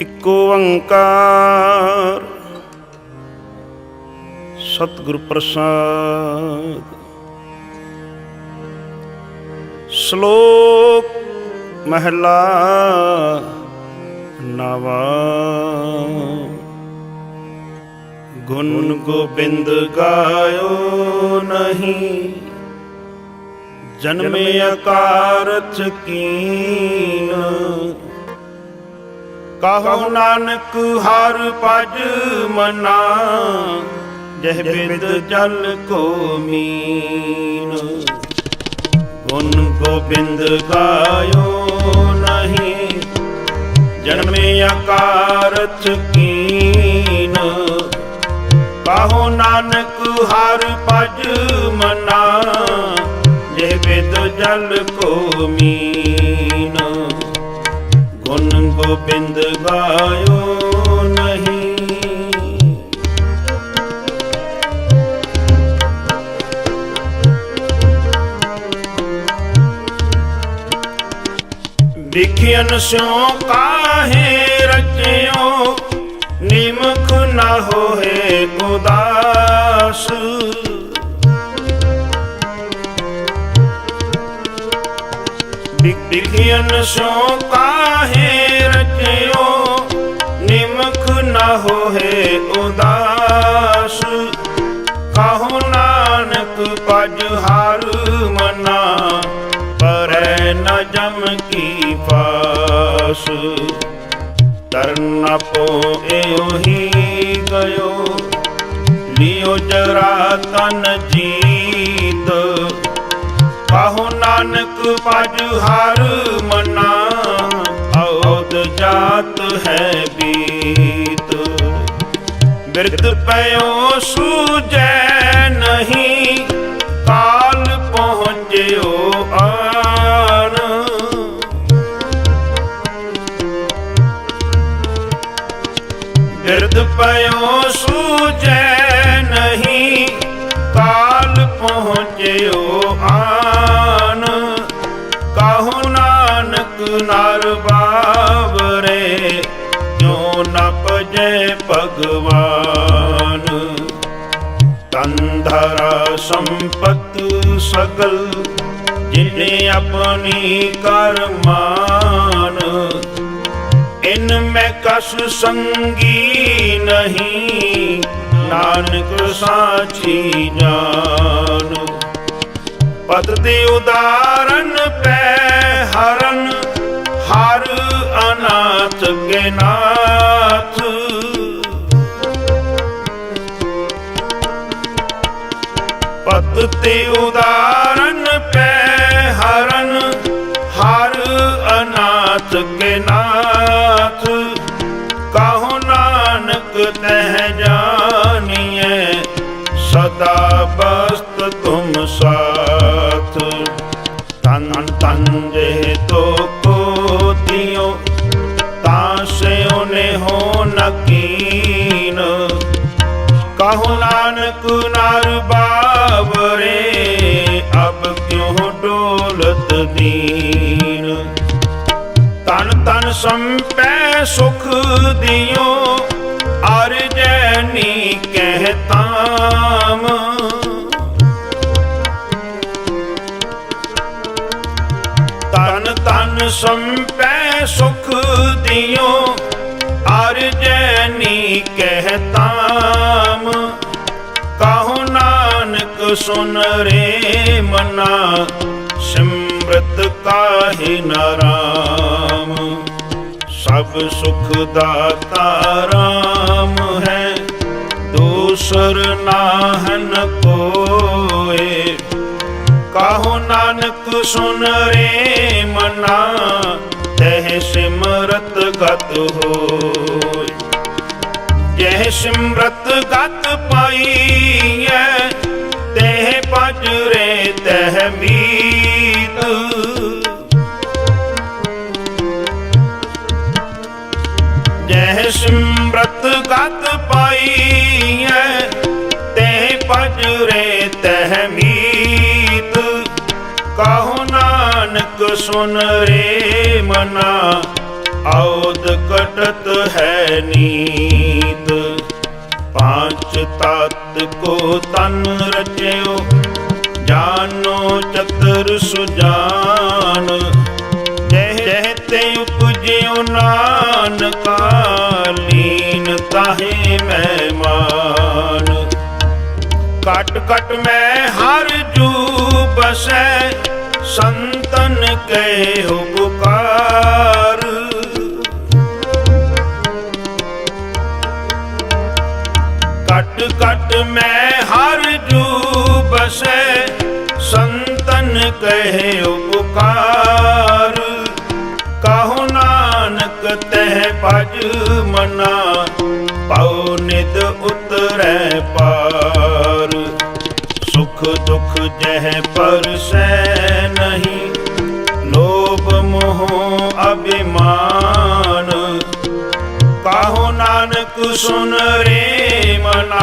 ਇਕ ਓੰਕਾਰ ਸਤਿਗੁਰ ਪ੍ਰਸਾਦ। ਸ਼ਲੋਕ ਮਹਿਲਾ ਨਵਾ। ਗੁਣ ਗੋਬਿੰਦ ਗਾਇਓ ਨਹੀਂ। ਜਨਮੇ ਅਕਾਰਥ ਕੀਨ। ਕਹੋ ਨਾਨਕ ਹਰ ਭਜ ਮਨਾ ਜਹ ਬਿਦ ਜਲ ਕੋ ਮੀਨ। ਗੁਣ ਗੋਬਿੰਦ ਗਾਇਓ ਨਹੀਂ ਜਨਮੇ ਅਕਾਰਥ ਕੀਨ। ਕਹੋ ਨਾਨਕ ਹਰ ਭਜ ਮਨਾ ਜੇ ਬਿਦ ਜਲ ਕੋ ਮੀਨ। ਗੁਣ ਗੋਬਿੰਦ ਗਾਇਓ ਨਹੀਂ। ਵਿਖਿਆਨ ਸਿਉ ਕਾਹੇ ਰਚਿਓ ਨਿਮਖ ਨਾ ਹੋਏ ਉਦਾਸ। ਵਿਖਿਆਨ ਸਿਉ ਕਾਹੇ ਰਚਿਓ ਨਿਮਖ ਨਾ ਹੋਏ ਉਦਾਸ। ਕਹੋ ਨਾਨਕ ਪਜ ਹਰ ਮਨਾ, ਪਰੈ ਨ ਜਮ ਕੀ ਪਾਸ। ਤਰਨ ਪੋਇਓ ਹੀ ਗਇਓ, ਲਿਓ ਜਰਾ ਤਨ ਜੀਤ ਨਾਨਕ ਪਜ ਹਰ ਮਨਾ ਔਦ ਜਾਤ ਹੈ ਬੀਤ। ਬਿਰਧ ਪਇਓ ਸੂਜੈ ਨਹੀਂ, ਕਾਲ ਪਹੁੰਚਿਓ ਆਨ ਬਿਰਧ ਪਇਓ ਸੂਜੈ ਪਜੈ ਭਗਵਾਨ ਤੰਧਰਾ ਸੰਪਤ ਸਗਲ ਜਿਨੇ ਆਪਣੀ ਕਰਮਾਨ ਇਨ ਮੈਂ ਕਸ ਸੰਗੀ ਨਹੀਂ ਨਾਨਕ ਸਾਚੀ ਜਾਨ ਪਦ ਦੇ ਉਦਾਰਨ ਪੈ ਹਰਨ ਹਰ ਅਨਾਥ ਕੇ ਨਾਥ ਪਦ ਤੇ ਉਦਾਰਨ ਸੰਪੈ ਸੁਖ ਦਿਓ ਅਰ ਜੈਨੀ ਕਹਿਤਾਮ ਤਨ ਤਨ ਸੰਪੈ ਸੁਖ ਦਿਓ ਅਰ ਜੈਨੀ ਕਹਿਤਾਮ ਕਹੋ ਨਾਨਕ ਸੁਨ ਰੇ ਮਨਾ, ਸਿਮਰਤ ਕਾਹੇ ਨਾਰਾਮ ਸਭ ਸੁਖ ਦਾਤਾ ਰਾਮ ਹੈ। ਦੂਸਰ ਨਾਹਨ ਕੋਏ। ਕਹੋ ਨਾਨਕ ਸੁਨ ਰੇ ਮਨਾ, ਤਹਿ ਸਿਮਰਤ ਗਤ ਹੋਏ। ਜਹ ਸਿਮਰਤ ਗਤ ਪਾਈਐ, ਤਹਿ ਭਜ ਰੇ ਤਹਿ ਮੀਤ ਸਿਮਰਤ ਗਤ ਪਾਈਐ ਤਹਿ ਭਜ ਰੇ ਤਹਿ ਮੀਤ। ਕਹੋ ਨਾਨਕ ਸੁਨ ਰੇ ਮਨਾ ਆਉਦ ਕਟਤ ਹੈ ਨੀਤ। ਪਾਂਚ ਤਤ ਕੋ ਤਨ ਰਚਿਓ, ਜਾਨੋ ਚਤਰ ਸੁਜਾਨ। ਜਹ ਜਹ ਤੇ ਉਪਜਿਓ ਨਾਨਕਾ ਕਟ ਮੈਂ ਹਰ ਜੂ ਬਸੈ ਸੰਤਨ ਕੈ ਹੋ ਪੁਕਾਰ ਕਟ ਕਟ ਮੈਂ ਹਰ ਜੂ ਬਸੈ ਸੰਤਨ ਕਹੇ ਉਪਕਾਰ ਕਹੋ ਨਾਨਕ ਤਹਿ ਭਜ ਮਨਾ ਪਉ ਨਿਦ ਉਤਰੈ ਪਾਰ ਸੁਖ ਦੁਖ ਜਹ ਪਰਸੈ ਨਹੀਂ। ਲੋਭ ਮੋਹ ਅਭਿਮਾਨ। ਕਾਹੋ ਨਾਨਕ ਸੁਨ ਰੇ ਮਨਾ।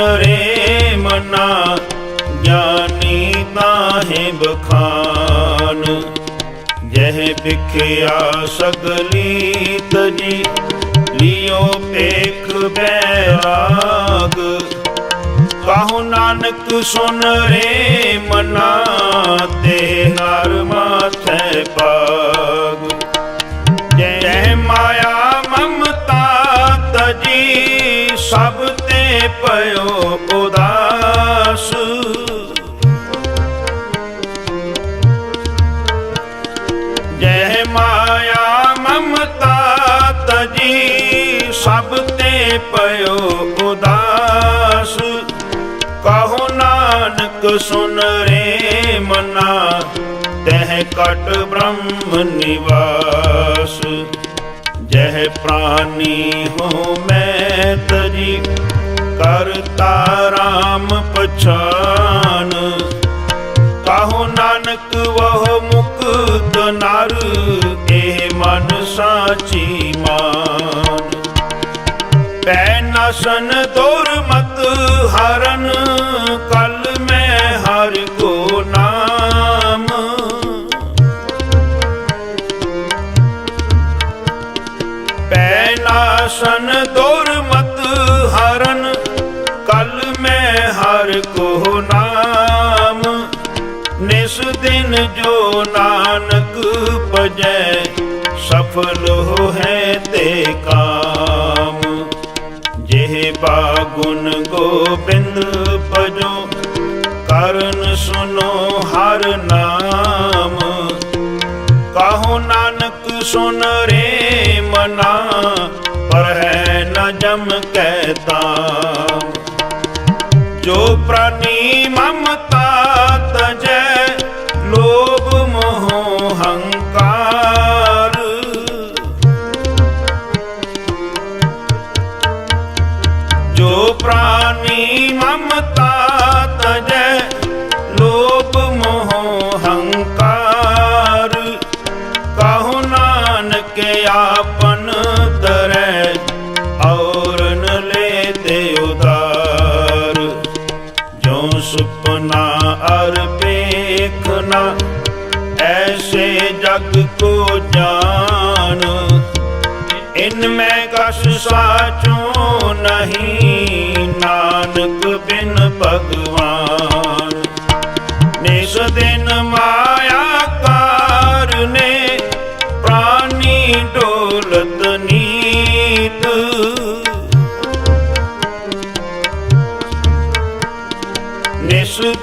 ਰੇ ਮਨਾ ਗਿਆਨੀ ਤਾਹੇ ਬਖਾਨ। ਜਹ ਵਿਖਿਆ ਸਗਲੀ ਤਜੀ, ਲਿਓ ਪੇਖ ਬੈਰਾਗ। ਕਾਹੋ ਨਾਨਕ ਸੁਨ ਰੇ ਮਨਾ ਤੇ ਹਰ ਮਾਥੇ ਪਾਗ ਪਇਓ ਉਦਾਸ। ਜੈ ਮਾਇਆ ਮਮਤਾ ਤਜੀ, ਸਭ ਤੇ ਪਇਓ ਉਦਾਸ। ਕਹੋ ਨਾਨਕ, ਸੁਨ ਰੇ ਮਨਾ, ਤਹਿ ਕਟ ਬ੍ਰਹਮ ਨਿਵਾਸ। ਜਹ ਪ੍ਰਾਨੀ ਹੋ ਮੈਂ ਤਜੀ। ਕਰਤਾ ਰਾਮ ਪਛਾਨ। ਕਾਹੋ ਨਾਨਕ ਵਹ ਮੁਕਤ ਨਰ ਇਹ ਮਨ ਸਾਚੀ ਮਾਨ। ਪੈ ਨਸਨ ਦੁਰਮਤ ਹਰਨ ਜੋ ਨਾਨਕ ਭਜੈ, ਸਫਲ ਹੋਏ ਤੇ ਕਾਮ। ਜਿਹ ਬਾਗੁਨ ਗੋਬਿੰਦ ਭਜੋ, ਕਰਨ ਸੁਨੋ ਹਰ ਨਾਮ। ਕਾਹੋ ਨਾਨਕ ਸੁਨ ਰੇ ਮਨਾ, ਪਰ ਹੈ ਨ ਜਮ ਕੈ ਤਾਮ। ਜੋ ਪ੍ਰਾਨੀ ਜੋ ਸੁਪਨਾ ਅਰ ਪੇਖਨਾ ਐਸੇ ਜਗ ਕੋ ਜਾਣ ਇਨ ਮੈਂ ਕਸ ਸਾਚੋ ਨਹੀਂ, ਨਾਨਕ ਬਿਨ ਭਗਵਾਨ।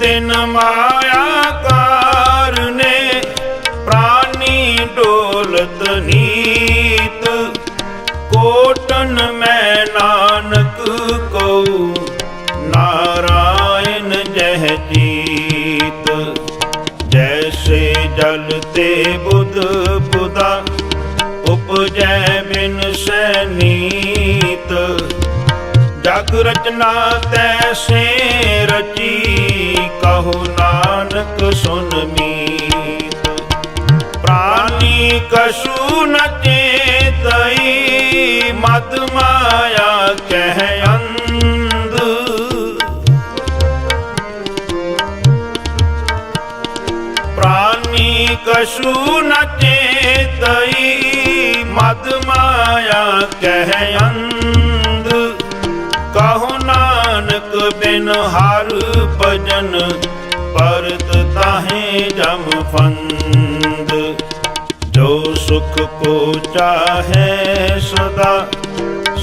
ਨਿਸ ਮਾਇਆ ਕਾਰਨੇ, ਪ੍ਰਾਨੀ ਡੋਲਤ ਨੀਤ। ਕੋਟਨ ਮੈਂ ਨਾਨਕ ਕਉ, ਨਾਰਾਇਣ ਜਹ ਜੀਤ। ਜੈਸੇ ਜਲ ਤੇ ਬੁਧ ਬੁਦਾ ਉਪਜੈ ਬਿਨ ਸੈਨੀਤ ਜਗ ਰਚਨਾ ਤੈਸੇ ਰਚੀ, ਕਹੋ ਨਾਨਕ ਸੁਨ ਮੀਤ। ਪ੍ਰਾਨੀ ਕਛੂ ਨ ਚੇਤਈ, ਮਦ ਮਾਇਆ ਕਹਿ ਅੰਧ। ਪ੍ਰਾਨੀ ਕਛੂ ਨ ਚੇਤਈ, ਮਦ ਮਾਇਆ ਕਹਿ ਅੰਧ। ਹਰ ਭਜਨ ਪਰਤ ਤਾਹੇ ਜਮ ਫੰਦ। ਜੋ ਸੁਖ ਕੋ ਚਾਹੇ ਸਦਾ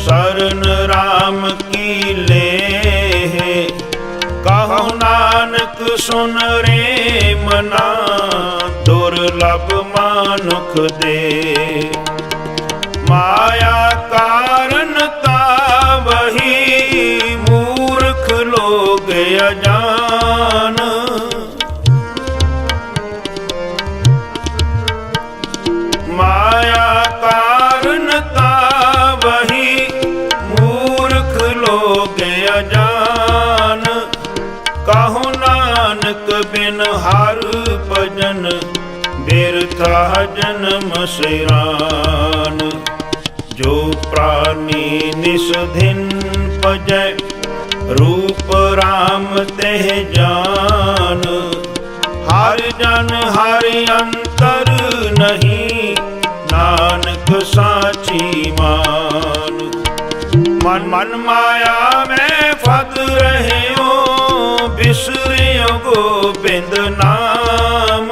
ਸਰਨ ਰਾਮ ਕੀ ਲੇ ਕਹੋ ਨਾਨਕ ਸੁਨ ਰੇ ਮਨਾ ਦੁਰਲਭ ਮਾਨੁਖ ਦੇ। ਮਾਇਆ ਕਾਰਨ ਬਿਨ ਹਰ ਭਜਨ, ਬਿਰਥਾ ਜਨਮ ਸਿਰਾਨ ਜੋ ਪ੍ਰਾਨੀ ਨਿਸ ਦਿਨ ਰੂਪ RAM ਤੇ ਜਾਨ। ਹਰ ਜਨ ਹਰ ਅੰਤਰ ਨਹੀਂ, ਨਾਨਕ ਸਾਚੀ ਮਾਨ। ਮਨ ਮਨ ਮਾਇਆ ਮੈਂ ਫਦ ਰਹਿਓ ਗੋਬਿੰਦ ਨਾਮ।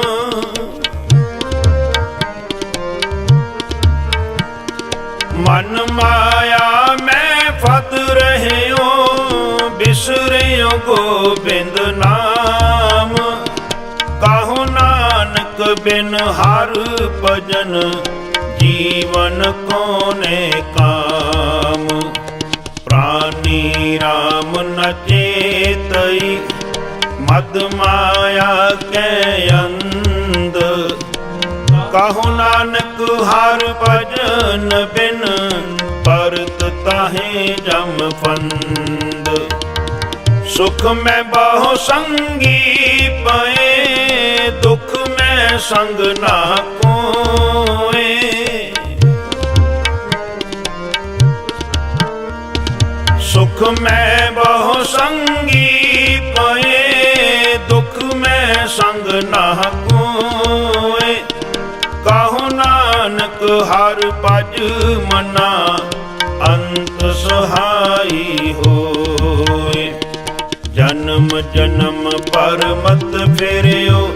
ਮਨ ਮਾਇਆ, ਮੈਂ ਫਤ ਰਹਿਓ ਬਿਸਰਿਓ ਗੋਬਿੰਦ ਨਾਮ। ਕਾਹੋ ਨਾਨਕ ਬਿਨ ਹਰ ਭਜਨ, ਜੀਵਨ ਕੋਨੇ ਕਾਮ। ਪ੍ਰਾਨੀ RAM ਨ ਮਦ ਮਾਇਆ ਕੈ ਅੰਧ। ਕਹੋ ਨਾਨਕ, ਹਰ ਭਜਨ ਬਿਨ ਪਰਤ ਤਾਹੇ ਜਮ ਫੰਦ ਸੁਖ ਮੈਂ ਬਹੁ ਸੰਗੀ ਪਏ, ਦੁਖ ਮੈਂ ਸੰਗ ਨਾ ਕੋਏ। ਸੁਖ ਮੈਂ ਬਹੁ ਸੰਗੀ ਪਏ ਸੰਗ ਨਾ ਕੋਏ ਕਹੋ ਨਾਨਕ ਹਰ ਭਜ ਮਨਾ, ਅੰਤ ਸਹਾਈ ਹੋਏ। ਜਨਮ ਜਨਮ ਪਰ ਮਤ ਫੇਰਿਓ,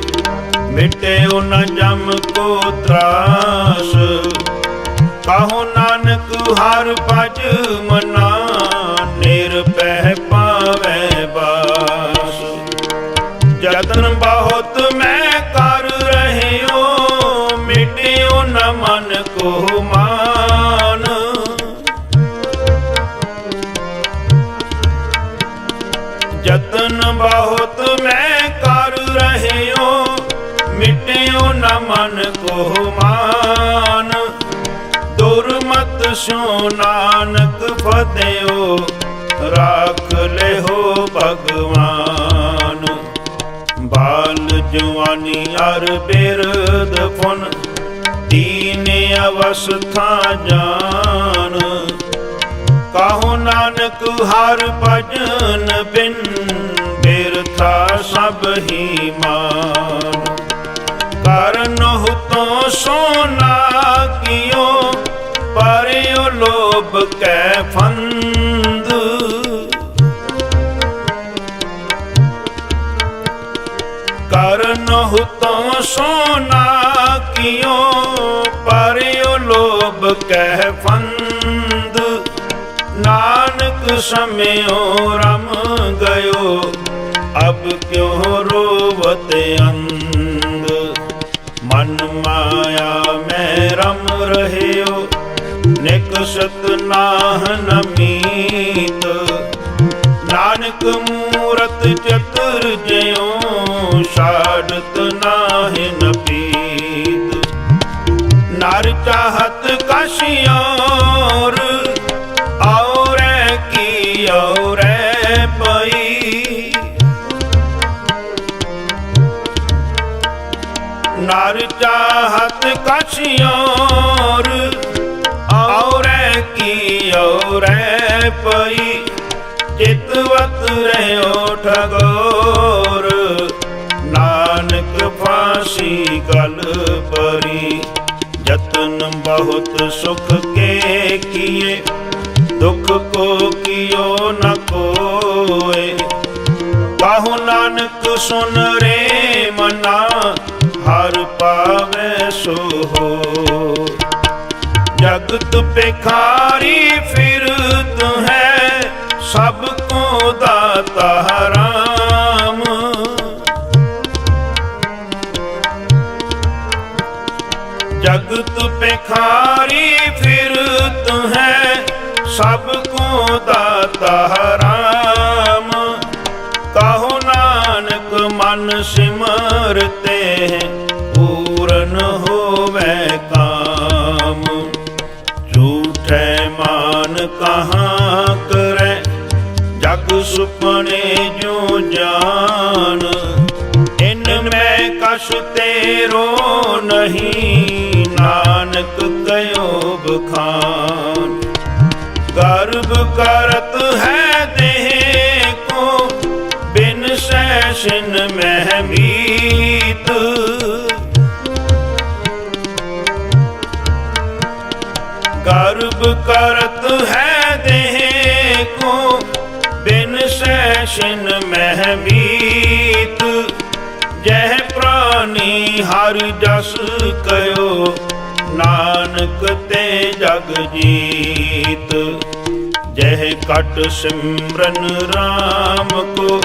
ਮਿਟਿਓ ਨਾ ਜਮ ਕੋ ਤਰਾਸ। ਕਹੋ ਨਾਨਕ ਹਰ ਭਜ ਮਨਾ ਮਿਟਿਓ ਨ ਮਨ ਕੋ ਮਾਨ। ਦੁਰਮਤ ਸੋ ਨਾਨਕ ਫਤਿਓ ਰਾਖ ਲਿਓ ਭਗਵਾਨ। ਬਾਲ ਜਵਾਨੀ ਅਰ ਬਿਰਦ ਫੁਨ ਦੀਨ ਅਵਸਥਾ ਜਾਨ। ਕਾਹੋ ਨਾਨਕ ਹਰ ਭਜਨ ਬਿਨ, ਬਿਰਥਾ ਸਭ ਹੀ ਮਾਨ। ਕਰਨਹੁ ਤੋਂ ਸੋਨਾ ਕੀਓ ਪਰਿਓ ਲੋਭ ਕੈ ਫੰਦ। ਕਰਨਹੁ ਤੋਂ ਸੋਨਾ ਕੀਓ ਪਰਿਓ ਲੋਭ ਕੈ ਫੰਦ। ਨਾਨਕ ਸਮਿਓ ਰਮ ਗਇਓ, ਅਬ ਕਿਉ ਰੋਵਤ ਅੰਧ? ਰਹਿਓ। ਨਿਕਸਤ ਨਾਹ ਨਮੀਤ ਨਾਨਕ ਮੂਰਤ ਚਤੁਰ ਬਹੁਤ ਸੁਖ ਕੇ ਕੀਏ, ਦੁਖ ਕੋ ਕੀਓ ਨ ਕੋਏ। ਕਾਹੂ ਨਾਨਕ ਸੁਨ ਰੇ ਮਨਾ, ਹਰ ਪਾਵੇ ਸੋ ਹੋ। ਜਗਤ ਬਿਖਾਰੀ ਫਿਰਤ ਹੈ, ਸਭ ਜਗਤ ਬਿਖਾਰੀ ਫਿਰਤ ਹੈ, ਸਭ ਕੋ ਦਾਤਾ ਰਾਮ ਕਹੋ ਨਾਨਕ ਮਨ ਸਿਮਰਤੇ ਪੂਰਨ ਹੋਵੇ ਕਾਮ। ਝੂਠੈ ਮਾਨ ਕਹਾ ਕਰੈ, ਜਗ ਸੁਪਨੇ ਜੋ ਜਾਨ। ਇਨ ਮੈਂ ਕਛ ਤੇਰੋ ਨਹੀਂ ਖਾਨ। ਬਖਾਨ ਗਰਭ ਕਰਤ ਹੈ ਦੇਹ ਕੋ, ਬਿਨ ਸੈਸ਼ਨ ਮਹਿ ਮੀਤ। ਗਰਭ ਕਰਤ ਹੈ ਦੇਹ ਕੋ, ਬਿਨ ਸੈਸ਼ਨ ਮਹਿ ਮੀਤ। ਜਹ ਪ੍ਰਾਨੀ ਹਰ ਜਸ ਕਯੋ ਨਾਨਕ ਤੇ ਜਗ ਜੀਤ, ਜਹ ਕਟ ਸਿਮਰਨ RAM ਕੋ,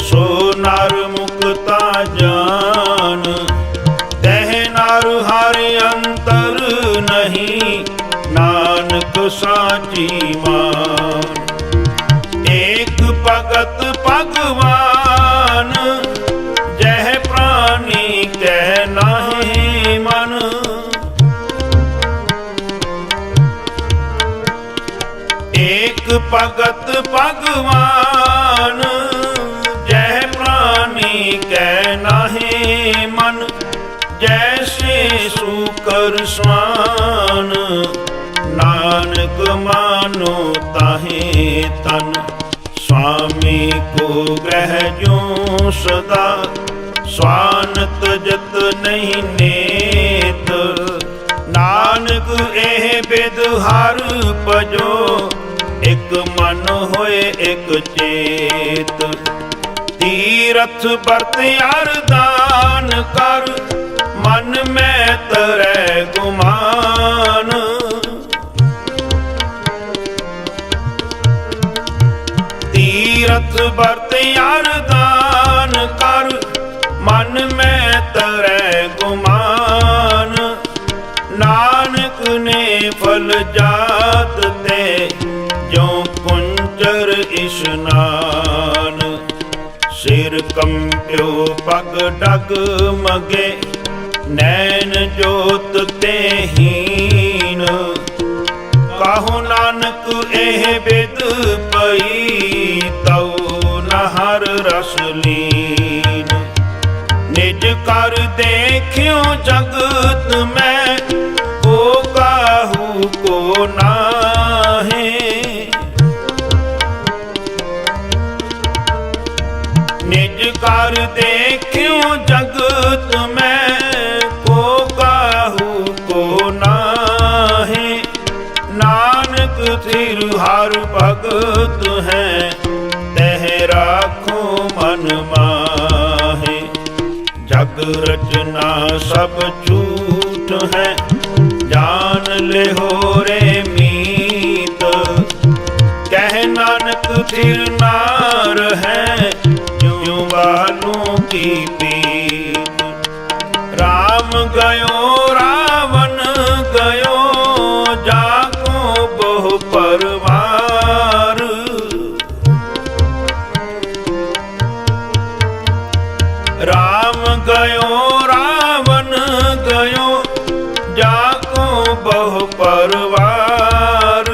ਸੋ ਨਰ ਮੁਕਤਾ ਜਾਨ। ਤਹ ਨਰ ਹਰ ਅੰਤਰ ਨਹੀਂ, ਨਾਨਕ ਸਾਚੀ ਮਾਨ। ਏਕ ਭਗਤ ਭਗਵਾਨ ਏਕ ਭਗਤ ਭਗਵਾਨ, ਜੈ ਪ੍ਰਾਨੀ ਕਹਿ ਨਾਹੀ ਮਨ ਜੈਸੇ ਸੂਕਰ ਸਵਾਨ ਨਾਨਕ ਮਾਨੋ ਤਾਹੇ ਤਨ ਸੁਆਮੀ ਕੋ ਗ੍ਰਹਿ ਜੋ ਸਦਾ। ਸਵਾਨਤ ਜਤ ਨਹੀਂ ਨੇਤ, ਨਾਨਕ ਇਹ ਬਿਦ ਹਰ ਭਜੋ। ਇੱਕ ਮਨ ਹੋਏ, ਇੱਕ ਚੇਤ। ਤੀਰਥ ਵਰਤ ਅਰਦਾਨ ਕਰ, ਮਨ ਮੈਂ ਤਰੈ ਗੁਮਾਨ। ਤੀਰਥ ਵਰਤ ਅਰਦਾਨ ਕਰ, ਮਨ ਮੈਂ ਤਰੈ ਗੁਮਾਨ। ਨਾਨਕ ਨੇ ਫਲ ਜਾ ਕੰਪਿਓ ਪਗ ਡਗ ਮਗੇ, ਨੈਣ ਜੋਤ ਤੇ ਹੀਨ ਕਾਹੋ ਨਾਨਕ ਇਹ ਬਿਦ ਪਈ, ਤਉ ਨਹਰ ਰਸ ਲੀਨ। ਨਿਜ ਕਰ ਦੇਖਿਓ ਜਗਤ ਮੈਂ ਕੋ ਕਾਹੂ ਕੋ ਨਾਹੀ ਜਗਤ ਮੈਂ ਕੋ ਕਾਹੂ ਕੋ ਨਾਹੀ। ਨਾਨਕ ਥਿਰ ਹਰ ਭਗਤ ਹੈ, ਤਹਿ ਰਾਖੋ ਮਨ ਮਾਹੇ। ਜਗ ਰਚਨਾ ਸਭ ਝੂਠ ਹੈ ਜਾਣ ਲੈ ਹੋਰੇ ਮੀਤ। ਕਹਿ ਨਾਨਕ ਥਿਰ ਨਾਰ ਹੈ, ਜਿਉ ਕੀ ਪਰਵਾਰ। ਰਾਮ ਗਇਓ, ਰਾਵਣ ਗਇਓ ਜਾਕੋ ਬਹੁ ਪਰਵਾਰ।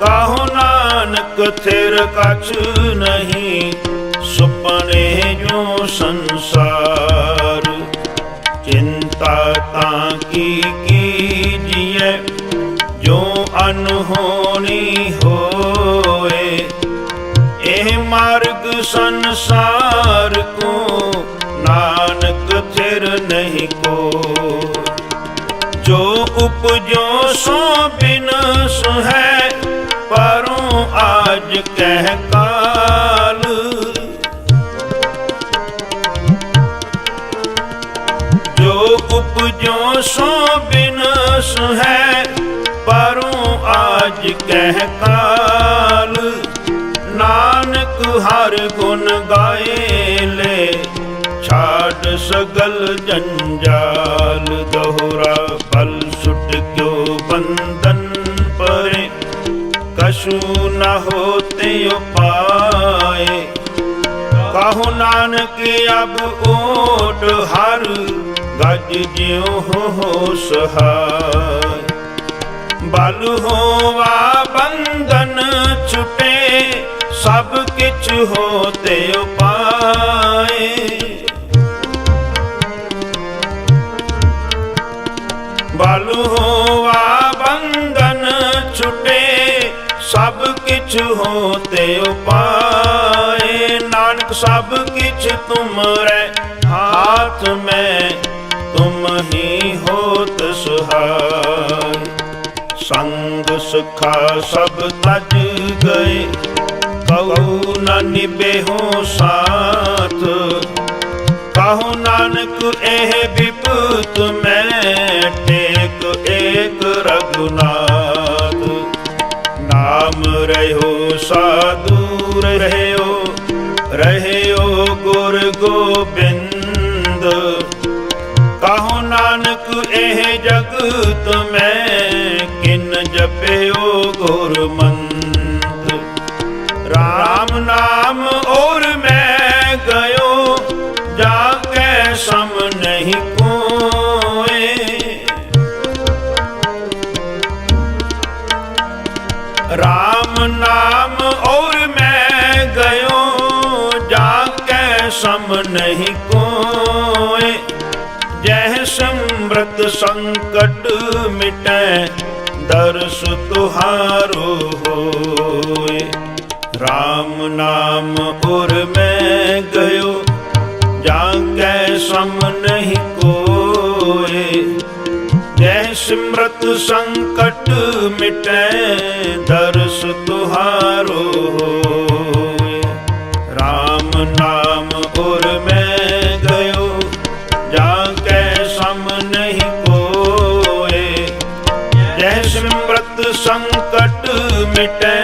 ਕਾਹੋ ਨਾਨਕ ਥਿਰ ਕਛ ਨਹੀਂ, ਸੁਪਨੇ ਜੋ ਸੰਸਾਰ। ਚਿੰਤਾ ਤਾਂ ਕੀ ਸੰਸਾਰ ਕੋ, ਨਾਨਕ ਥਿਰ ਨਹੀਂ ਕੋ। ਜੋ ਉਪਜੋ ਸੋ ਬਿਨ ਸੁਹੈ, ਪਰੋਂ ਆਜ ਕਹਿ ਕਾਲ। ਜੋ ਉਪਜੋ ਸੋ ਬਿਨ ਸੁਹੈ, ਪਰੋਂ ਆਜ ਕਹਿ ਕਾਲ। ਹਰ ਗੁਣ ਗਾਏ ਲੈ। ਛਾੜ ਸਗਲ ਜੰਜਾਲ ਦੋਹਰਾ ਬਲ ਸੁਟ ਕਿਉ ਬੰਧਨ ਪਰੇ? ਕਛੂ ਨ ਹੋਤੇ ਉਪਾਏ। ਕਾਹੂ ਨਾਨਕ ਅਬ ਓਟ ਹਰ, ਗਜ ਜਿਉ ਹੋ ਸਹਾय ਬਲ ਹੋਵਾ ਬੰਧਨ ਛੁਟੇ ਹੋਤੇ ਉਪਾਏ। ਬਲ ਹੋਵਾ ਬੰਧਨ ਛੁਟੇ, ਸਭ ਕਿਛ ਹੋਤੇ ਉਪਾਏ। ਨਾਨਕ, ਸਭ ਕਿਛ ਤੁਮਰੇ ਹਾਥ ਮੈਂ ਤੁਮ ਹੀ ਹੋਤ ਸੁਹਾਈ। ਸੰਗ ਸੁਖਾ ਸਭ ਤਜ ਗਏ ਕਉ ਨ ਨਿਬੇਹੋ ਸਾਥ, ਕਹੋ ਨਾਨਕ ਇਹ ਵਿਪਤ ਮੈਂ ਟੇਕ ਏਕ ਰਗੁਨਾਥ ਨਾਮ ਰਹਿਓ ਸਾਧੂ, ਰਹਿਓ ਰਹਿਓ ਗੁਰ ਗੋਬਿੰਦ। ਕਹੋ ਨਾਨਕ ਇਹ ਜਗ ਨਹੀਂ ਕੋਏ। ਜਹ ਸਮਰਤ ਸੰਕਟ ਮਿਟੈ, ਦਰਸ ਤੁਹਾਰੋ ਹੋਏ। RAM ਨਾਮ ਪੁਰ ਮੈਂ ਗਇਓ, ਜਾ ਕੈ ਸਮ ਨਹੀਂ ਕੋਏ। ਜੈ ਸਿਮਰਤ ਸੰਕਟ ਮਿਟੈ, ਦਰਸ ਤੁਹਾਰੋ ਹੋਏ। ਸੰਕਟ